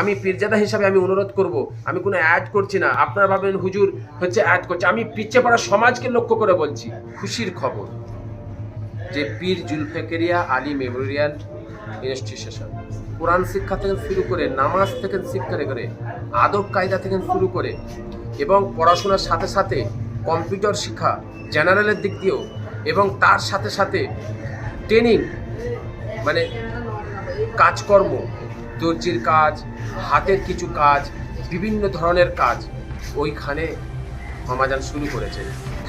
আমি পীরজাদা হিসাবে আমি অনুরোধ করব, আমি কোনো অ্যাড করছি না। আপনারা ভাবেন হুজুর হচ্ছে অ্যাড করছে। আমি পিছিয়ে পড়া সমাজকে লক্ষ্য করে বলছি, খুশির খবর। যে পীর জুলফেকেরিয়া আলী মেমোরিয়াল ইনস্টিটিউশন, কোরআন শিক্ষা থেকে শুরু করে নামাজ থেকে শিক্ষা করে, আদব কায়দা থেকে শুরু করে, এবং পড়াশোনার সাথে সাথে কম্পিউটার শিক্ষা জেনারেলের দিক দিয়েও, এবং তার সাথে সাথে ট্রেনিং মানে কাজকর্ম দর্জির কাজ, হাতের কিছু কাজ, বিভিন্ন ধরনের কাজ ওইখানে সমাধান শুরু করেছে।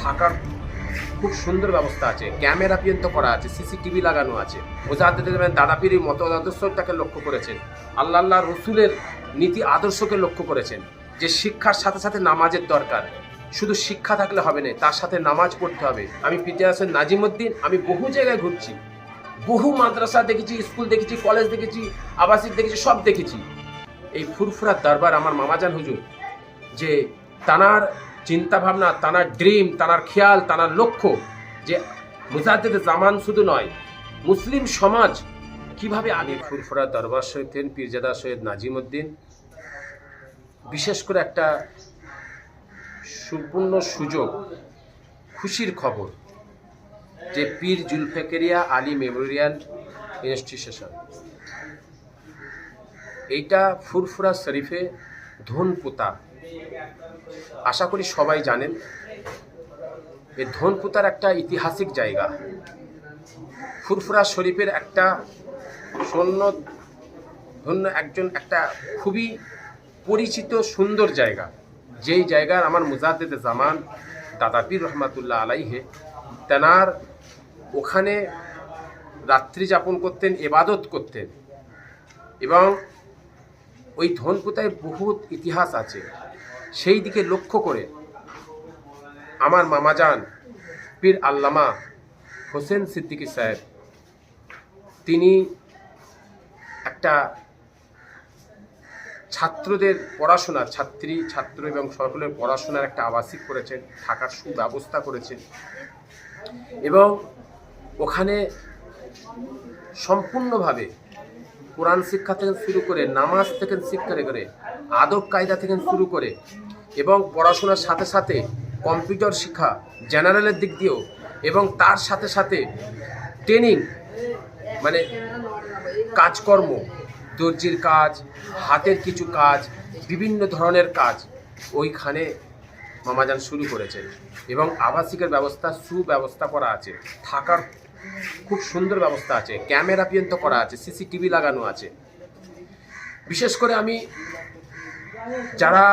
থাকার খুব সুন্দর ব্যবস্থা আছে। ক্যামেরা পর্যন্ত করা আছে, সিসিটিভি লাগানো আছে। মুজাহিদ দাদাপিরির মত আদর্শটাকে লক্ষ্য করেছেন। আল্লাহ আল্লাহ রসুলের নীতি আদর্শকে লক্ষ্য করেছেন যে শিক্ষার সাথে সাথে নামাজের দরকার। শুধু শিক্ষা থাকলে হবে না, তার সাথে নামাজ পড়তে হবে। আমি পিতে আসেন নাজিমুদ্দিন আমি বহু জায়গায় ঘুরছি। বহু মাদ্রাসা দেখেছি, স্কুল দেখেছি, কলেজ দেখেছি, আবাসিক দেখেছি, সব দেখেছি। এই ফুরফুরার দরবার আমার মামাজান হুজুর, যে তানার চিন্তা ভাবনা তানার ড্রিম তানার খেয়াল, তানার লক্ষ্য, যে মুজাহিদ জামান শুধু নয়, মুসলিম সমাজ কীভাবে আগে ফুরফুরা দরবার সৈয়দ পীরজাদা সৈয়দ নাজিমুদ্দিন, বিশেষ করে একটা সুপূর্ণ সুযোগ, খুশির খবর যে পীর জুলফেকেরিয়া আলী মেমোরিয়াল ইনস্টিটিউশন। এইটা ফুরফুরা শরীফে ধনপুতা আশা করি সবাই জানেন, এই ধনপুতার একটা ঐতিহাসিক জায়গা। ফুরফুরা শরীফের একটা সৈন্য ধন্য একজন একটা খুবই পরিচিত সুন্দর জায়গা। যেই জায়গার আমার মুজাদ্দেদ জামান, দাদা পীর রহমাতুল্লাহ আলাইহে, তেনার ওখানে রাত্রি যাপন করতেন, এবাদত করতেন। এবং ওই ধনপুতায় বহুত ইতিহাস আছে। সেই দিকে লক্ষ্য করে আমার মামাজান পীর আল্লামা হোসেন সিদ্দিকী সাহেব, তিনি একটা ছাত্রদের পড়াশোনা, ছাত্রী, ছাত্র এবং সকলের পড়াশোনার একটা আবাসিক করেছেন, থাকার সুব্যবস্থা করেছেন। এবং ওখানে সম্পূর্ণভাবে কোরআন শিক্ষা থেকে শুরু করে নামাজ থেকে শিক্ষা করে আদব কায়দা থেকে শুরু করে এবং পড়াশোনার সাথে সাথে কম্পিউটার শিক্ষা জেনারেলের দিক দিয়েও এবং তার সাথে সাথে ট্রেনিং মানে কাজকর্ম, দর্জির কাজ, হাতের কিছু কাজ, বিভিন্ন ধরনের কাজ ওইখানে মামাজান শুরু করেছেন এবং আবাসিকের ব্যবস্থা, সুব্যবস্থা করা আছে, থাকার খুব সুন্দর ব্যবস্থা আছে, ক্যামেরা পর্যন্ত করা আছে, সিসিটিভি লাগানো আছে। বিশেষ করে আমি যারা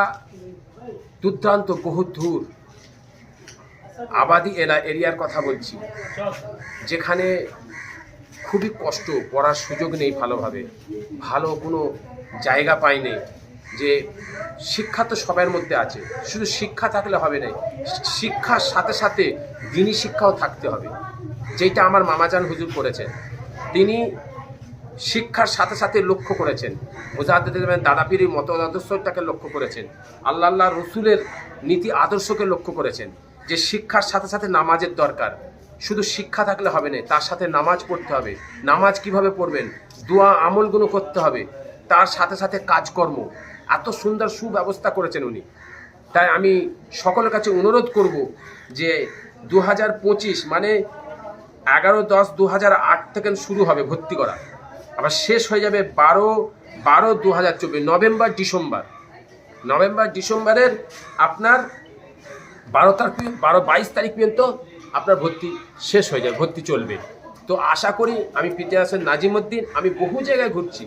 দুর্দান্ত বহু দূর আবাদি এলা এরিয়ার কথা বলছি, যেখানে খুবই কষ্ট, পড়ার সুযোগ নেই ভালোভাবে, ভালো কোনো জায়গা পাইনি যে শিক্ষা তো সবার মধ্যে আছে, শুধু শিক্ষা থাকলে হবে না, শিক্ষার সাথে সাথে দিনী শিক্ষাও থাকতে হবে। যেটা আমার মামাজান হুজুর করেছেন। তিনি শিক্ষার সাথে সাথে লক্ষ্য করেছেন। মুজাহিদ দাদাপিরির মত আদর্শটাকে লক্ষ্য করেছেন। আল্লাহ আল্লাহ রসুলের নীতি আদর্শকে লক্ষ্য করেছেন যে শিক্ষার সাথে সাথে নামাজের দরকার। শুধু শিক্ষা থাকলে হবে না, তার সাথে নামাজ পড়তে হবে। নামাজ কীভাবে পড়বেন? দোয়া, আমলগুলো করতে হবে। তার সাথে সাথে কাজকর্ম। এত সুন্দর সুব্যবস্থা করেছেন উনি। তাই আমি সকলের কাছে অনুরোধ করব যে দু হাজার পঁচিশ মানে এগারো দশ দু হাজার আট থেকে শুরু হবে ভর্তি করা। আবার শেষ হয়ে যাবে বারো বারো দু হাজার চব্বিশ, নভেম্বর, ডিসেম্বর। নভেম্বর, ডিসেম্বরের আপনার বারো তারিখ বারো বাইশ তারিখ পর্যন্ত আপনার ভর্তি শেষ হয়ে যাবে, ভর্তি চলবে। তো আশা করি আমি পিতে আসেন নাজিমুদ্দিন, আমি বহু জায়গায় ঘুরছি।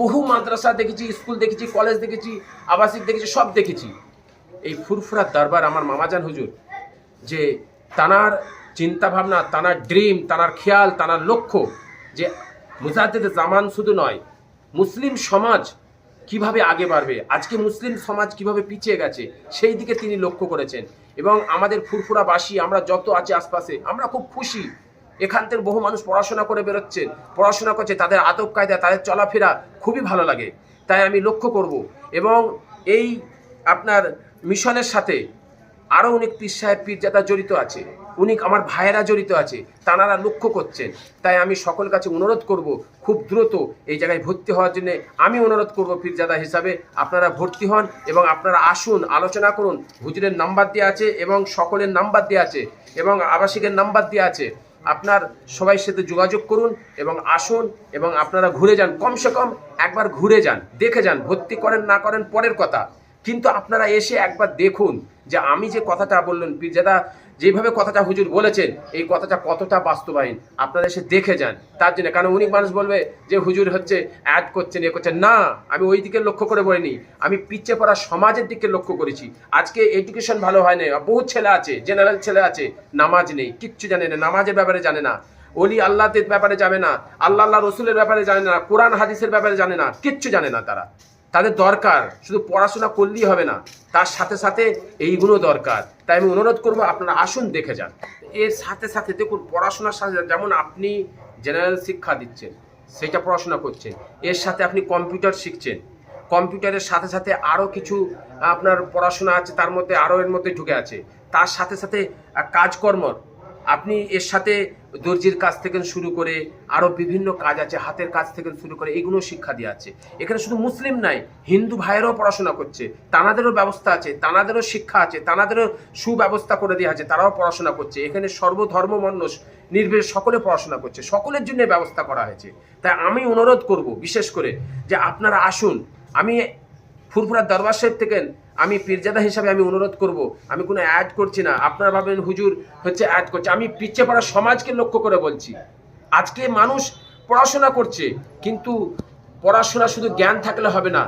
বহু মাদ্রাসা দেখেছি, স্কুল দেখেছি, কলেজ দেখেছি, আবাসিক দেখেছি, সব দেখেছি। এই ফুরফুরার দরবার আমার মামাজান হুজুর, যে তানার চিন্তা ভাবনা তানার ড্রিম তানার খেয়াল, তানার লক্ষ্য যে মুজাহিদ জামান শুধু নয়, মুসলিম সমাজ কীভাবে আগে বাড়বে, আজকে মুসলিম সমাজ কীভাবে পিছিয়ে গেছে, সেই দিকে তিনি লক্ষ্য করেছেন। এবং আমাদের ফুরফুরাবাসী, আমরা যত আছে আশপাশে, আমরা খুব খুশি। এখান থেকে বহু মানুষ পড়াশোনা করে বেরোচ্ছেন, পড়াশোনা করছে, তাদের আদব কায়দা, তাদের চলাফেরা খুবই ভালো লাগে। তাই আমি লক্ষ্য করব এবং এই আপনার মিশনের সাথে আরও অনেক পীর সাহেব, পীরজাদা জড়িত আছে। উনি আমার ভাইয়েরা জড়িত আছে, তানারা লক্ষ্য করছেন। তাই আমি সকল কাছে অনুরোধ করব, খুব দ্রুত এই জায়গায় ভর্তি হওয়ার জন্য আমি অনুরোধ করব পীরজাদা হিসাবে, আপনারা ভর্তি হন এবং আপনারা আসুন, আলোচনা করুন। হুজুরের নাম্বার দেওয়া আছে এবং সকলের নাম্বার দেওয়া আছে এবং আবাসিকের নাম্বার দেওয়া আছে। আপনার সবাই সাথে যোগাযোগ করুন এবং আসুন এবং আপনারা ঘুরে যান। কমসে কম একবার ঘুরে যান, দেখে যান, ভর্তি করেন না করেন, পরের কথা। কিন্তু আপনারা এসে একবার দেখুন যে আমি যে কথাটা বললেন, পীরজাদা, যেভাবে কথাটা হুজুর বলেছেন, এই কথাটা কতটা বাস্তবায়ন? আপনারা এসে দেখে যান। তার জন্য, কারণ অনেক মানুষ বলবে যে হুজুর হচ্ছে অ্যাড করছেন, এ করছেন। না, আমি ওই দিকে লক্ষ্য করে বলিনি। আমি পিছিয়ে পড়া সমাজের দিকে লক্ষ্য করেছি। আজকে এডুকেশন ভালো হয় না বহু ছেলে আছে জেনারেল ছেলে আছে, নামাজ নেই, কিচ্ছু জানে না, নামাজের ব্যাপারে জানে না। অলি আল্লাহদের ব্যাপারে জানে না, আল্লাহ আল্লাহ রসুলের ব্যাপারে জানে না, কোরআন, হাদিসের ব্যাপারে জানে না, কিচ্ছু জানে না তারা। তাদের দরকার শুধু পড়াশোনা করলেই হবে না তার সাথে সাথে এইগুলো দরকার। তাই আমি অনুরোধ করব আপনারা আসুন দেখে যান। এর সাথে সাথে দেখুন পড়াশোনার সাথে যেমন আপনি জেনারেল শিক্ষা দিচ্ছেন সেটা পড়াশোনা করছেন এর সাথে আপনি কম্পিউটার শিখছেন কম্পিউটারের সাথে সাথে আরও কিছু আপনার পড়াশোনা আছে তার মধ্যে আরও এর মধ্যে ঢুকে আছে। তার সাথে সাথে আহ, কাজকর্ম আপনি এর সাথে দর্জির কাজ থেকে শুরু করে আরও বিভিন্ন কাজ আছে, হাতের কাজ থেকে শুরু করে এগুলো শিক্ষা দিয়ে আছে। এখানে শুধু মুসলিম নাই হিন্দু ভাইয়েরাও পড়াশোনা করছে, তানাদেরও ব্যবস্থা আছে, তানাদেরও শিক্ষা আছে, তানাদেরও সুব্যবস্থা করে দেওয়া আছে, তারাও পড়াশোনা করছে। এখানে সর্বধর্ম মানুষ নির্ভের সকলে পড়াশোনা করছে, সকলের জন্য ব্যবস্থা করা হয়েছে। তাই আমি অনুরোধ করব বিশেষ করে যে আপনারা আসুন, আমি ফুরফুরার দরবার সাহেব থেকে আমি পীরজাদা হিসাবে আমি অনুরোধ করব, আমি কোনো অ্যাড করছি না। আপনারা ভাবেন হুজুর হচ্ছে অ্যাড করছে। আমি পিছিয়ে পড়া সমাজকে লক্ষ্য করে বলছি। আজকে মানুষ পড়াশোনা করছে, কিন্তু পড়াশোনা শুধু জ্ঞান থাকলে হবে না।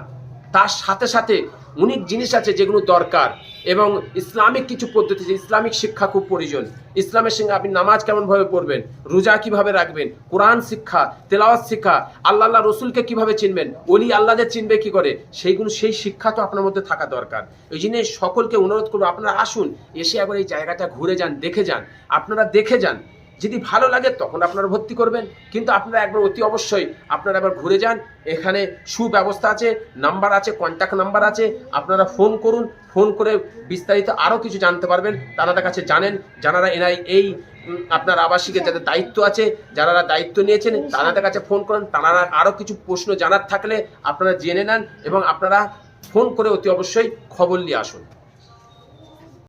তার সাথে সাথে অনেক জিনিস আছে যেগুলো দরকার এবং ইসলামিক কিছু পদ্ধতি ইসলামিক শিক্ষা খুব প্রয়োজন। ইসলামের সঙ্গে আপনি নামাজ কেমনভাবে পড়বেন, রোজা কীভাবে রাখবেন, কোরআন শিক্ষা, তেলাওয়াত শিক্ষা, আল্লাহ আল্লাহ রসুলকে কীভাবে চিনবেন অলি আল্লাহদের চিনবে কি করে, সেইগুলো সেই শিক্ষা তো আপনার মধ্যে থাকা দরকার। ওই জন্য সকলকে অনুরোধ করব, আপনারা আসুন, এসে একবার এই জায়গাটা ঘুরে যান, দেখে যান, আপনারা দেখে যান যদি ভালো লাগে তখন আপনারা ভর্তি করবেন। কিন্তু আপনারা একবার অতি অবশ্যই আপনারা একবার ঘুরে যান। এখানে সুব্যবস্থা আছে নাম্বার আছে কন্ট্যাক্ট নাম্বার আছে। আপনারা ফোন করুন ফোন করে বিস্তারিত আরও কিছু জানতে পারবেন। তাদের কাছে জানেন যারা এনাই এই আপনার আবাসিকের যাদের দায়িত্ব আছে যারা দায়িত্ব নিয়েছেন তাদের কাছে ফোন করেন। তারা আরও কিছু প্রশ্ন জানার থাকলে আপনারা জেনে নেন এবং আপনারা ফোন করে অতি অবশ্যই খবর নিয়ে আসুন।